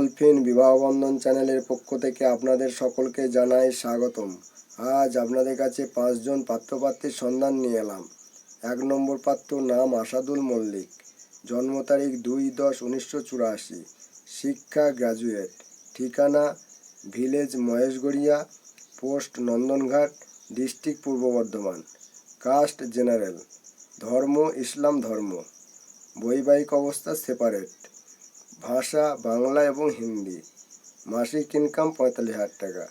Dolphin Bibahabandhan চ্যানেলের পক্ষ থেকে আপনাদের সকলকে জানাই স্বাগতম। আজ আপনাদের কাছে পাঁচজন পাত্রপাত্রীর সন্ধান নিয়ে এলাম। এক নম্বর পাত্র নাম আসাদুল মল্লিক। জন্ম তারিখ দুই দশ উনিশশো চুরাশি। শিক্ষা গ্র্যাজুয়েট ঠিকানা village Maheshgoria, post Nandanghat, district Purba Bardhaman. Caste general. ধর্ম ইসলাম ধর্ম। বৈবাহিক অবস্থা সেপারেট। ভাষা, বাংলা এবং হিন্দি। মাসিক ইনকাম পঁয়তাল্লিশ হাজার টাকা।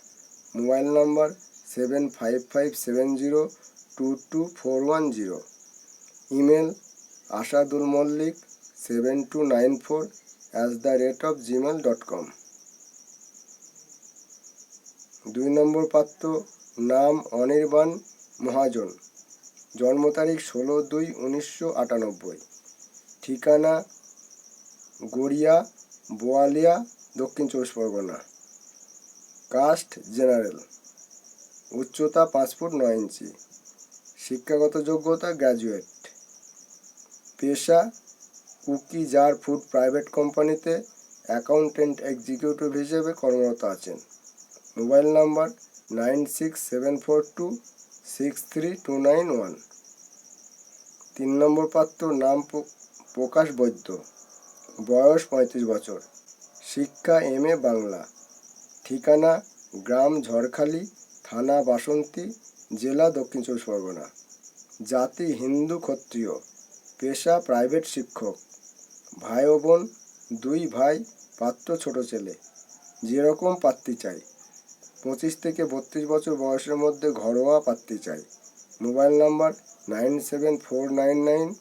Mobile number seven five five seven zero two two four one zero email Asadul Mallick seven two nine four at the rate of Gmail dot com দুই নম্বর পাত্র, নাম অনির্বাণ মহাজন। জন্ম তারিখ ষোলো দুই উনিশশো আটানব্বই। ঠিকানা গড়িয়া, বোয়ালিয়া, দক্ষিণ চব্বিশ পরগনা। Caste general. উচ্চতা পাঁচ ফুট নয় ইঞ্চি। শিক্ষাগত যোগ্যতা গ্র্যাজুয়েট পেশা কুকি জার ফুড প্রাইভেট কোম্পানিতে অ্যাকাউন্টেন্ট এক্সিকিউটিভ হিসেবে কর্মরত আছেন। Mobile number nine six seven four two six three two nine one. তিন নম্বর পাত্র নাম প্রকাশ বৈদ্য। বয়স পঁয়ত্রিশ বছর। শিক্ষা এম এ বাংলা। ঠিকানা গ্রাম ঝড়খালি, থানা বাসন্তী, জেলা দক্ষিণ চব্বিশ পরগনা। জাতি হিন্দু ক্ষত্রিয়। পেশা প্রাইভেট শিক্ষক। ভাই ও বোন, দুই ভাই, পাত্র ছোট ছেলে। যেরকম পাত্রী চাই। পঁচিশ থেকে বত্রিশ বছর বয়সের মধ্যে ঘরোয়া পাত্রী চাই। Mobile number nine seven four nine nine,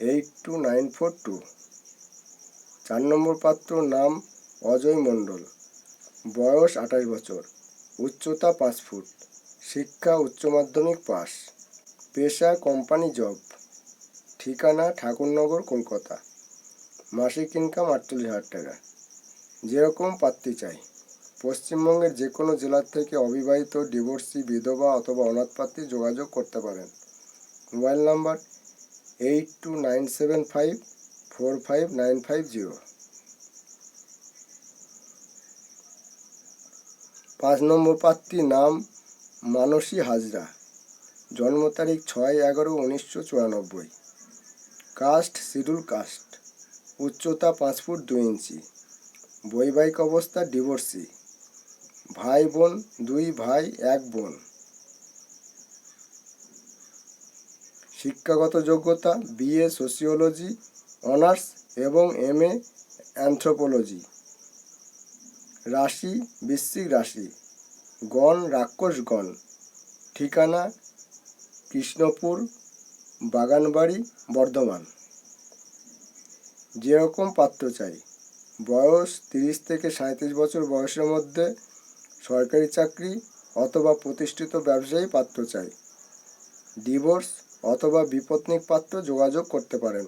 eight two nine four two. চার নম্বর পাত্র নাম অজয় মণ্ডল। বয়স আঠাশ বছর। উচ্চতা পাঁচ ফুট। শিক্ষা উচ্চ মাধ্যমিক পাস। পেশা কোম্পানি জব। ঠিকানা ঠাকুরনগর, কলকাতা। মাসিক ইনকাম আটচল্লিশ হাজার টাকা। যেরকম পাত্রী চাই। পশ্চিমবঙ্গের যে কোনো জেলার থেকে অবিবাহিত ডিভোর্সি বিধবা অথবা অনাথ পাত্রী যোগাযোগ করতে পারেন। Mobile number eight two nine seven five four five nine five zero পাঁচ নম্বর প্রার্থী নাম মানসী হাজরা। জন্ম তারিখ ছয় এগারো উনিশশো চুরানব্বই। Caste, schedule caste. উচ্চতা পাঁচ ফুট দুই ইঞ্চি। বৈবাহিক অবস্থা ডিভোর্সি। ভাই বোন, দুই ভাই, এক বোন। শিক্ষাগত যোগ্যতা, বিএ, সোসিওলজি অনার্স এবং এম এ অ্যানথ্রোপোলজি। রাশি, বৃশ্চিক রাশি। গণ রাক্ষসগণ ঠিকানা, কৃষ্ণপুর, বাগানবাড়ি, বর্ধমান। যেরকম পাত্র চাই। বয়স তিরিশ থেকে সাঁত্রিশ বছর বয়সের মধ্যে সরকারি চাকরি অথবা প্রতিষ্ঠিত ব্যবসায়ী পাত্র চাই। ডিভোর্স অথবা বিপত্নিক পাত্র যোগাযোগ করতে পারেন।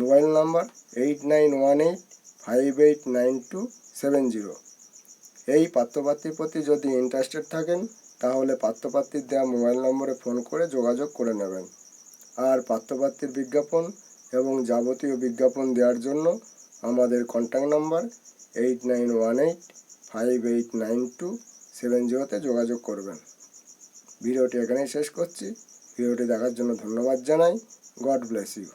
Mobile number eight nine one eight five eight nine two seven zero. এই পাত্রপাত্রীর প্রতি যদি ইন্টারেস্টেড থাকেন, তাহলে পাত্রপাত্রীর দেওয়া মোবাইল নম্বরে ফোন করে যোগাযোগ করে নেবেন। আর পাত্রপাত্রীর বিজ্ঞাপন এবং যাবতীয় বিজ্ঞাপন দেওয়ার জন্য আমাদের contact number eight nine one eight five eight nine two seven জিরোতে যোগাযোগ করবেন। ভিডিওটি এখানেই শেষ করছি। ভিডিওটি দেখার জন্য ধন্যবাদ জানাই। God bless you.